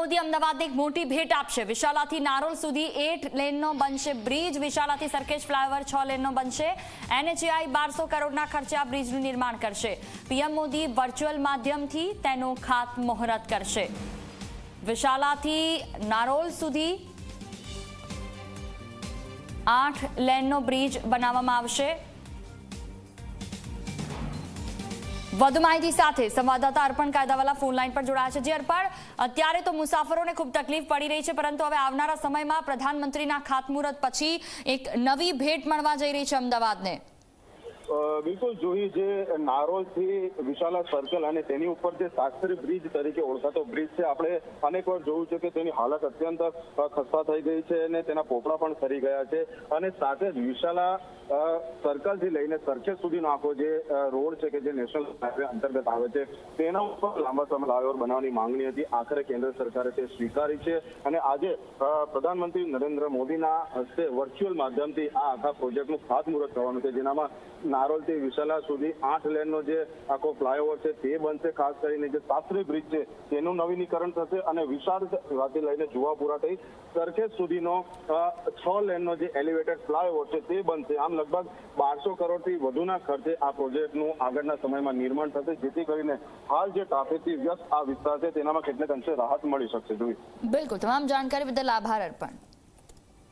મોદી અમદાવાદને એક મોટી ભેટ આપશે. વિશાલાથી નારોલ સુધી એટ લેનનો બનશે બ્રિજ વિશાલાથી સરખેજ ફ્લાયઓવર છ લેનનો બનશે. એનએચએઆઈ બારસો કરોડના ખર્ચે આ બ્રિજનું નિર્માણ કરશે. પીએમ મોદી વર્ચ્યુઅલ માધ્યમથી તેનું ખાતમુહૂર્ત કરશે. વિશાલાથી નારોલ સુધી આઠ લેનનો બ્રિજ બનાવવામાં આવશે. વધુ માહિતી સાથે સંવાદદાતા અર્પણ કાયદાવાલા ફોન લાઈન પર જોડાયા છે. જે અર્પણ, અત્યારે તો મુસાફરોને ખૂબ તકલીફ પડી રહી છે, પરંતુ હવે આવનારા સમયમાં પ્રધાનમંત્રીના ખાતમુહૂર્ત પછી એક નવી ભેટ મળવા જઈ રહી છે અમદાવાદને. બિલકુલ જોઈ જે નારોલથી વિશાલા સર્કલ અને તેની ઉપર જે શાસ્ત્રી બ્રિજ તરીકે ઓળખાતો બ્રિજ છે, આપણે અનેક વાર જોયું છે કે તેની હાલત અત્યંત ખસ્તા થઈ ગઈ છે અને તેના પોપડા પણ સરી ગયા છે અને સાથે જ વિશાલા સર્કલથી લઈને સરખેજ સુધીનો આખો જે રોડ છે કે જે નેશનલ હાઈવે અંતર્ગત આવે છે, તેના ઉપર લાંબા સમય ફ્લાયઓવર બનાવવાની માંગણી હતી. આખરે કેન્દ્ર સરકારે તે સ્વીકારી છે અને આજે પ્રધાનમંત્રી નરેન્દ્ર મોદીના હસ્તે વર્ચ્યુઅલ માધ્યમથી આ આખા પ્રોજેક્ટનું ખાતમુહૂર્ત કરવાનું છે, જેનામાં નારોલથી વિશાલા સુધી આઠ લેનનો જે આખો ફ્લાયઓવર છે તે બનશે, ખાસ કરીને જે શાસ્ત્રી બ્રિજ છે, તેનું નવીનીકરણ થશે અને વિશાળથી લઈને જુવાપુરા થઈ સરખેજ સુધીનો છ લેનનો જે એલિવેટેડ ફ્લાયઓવર છે તે બનશે. આમ લગભગ બારસો કરોડથી વધુના ખર્ચે આ પ્રોજેક્ટનું આગળના સમયમાં નિર્માણ થશે, જેથી કરીને હાલ જે ટ્રાફિકથી વ્યસ્ત આ વિસ્તાર છે, તેનામાં કેટલાક અંશે રાહત મળી શકશે. જોઈ બિલકુલ. તમામ જાણકારી બદલ આભાર અર્પણ.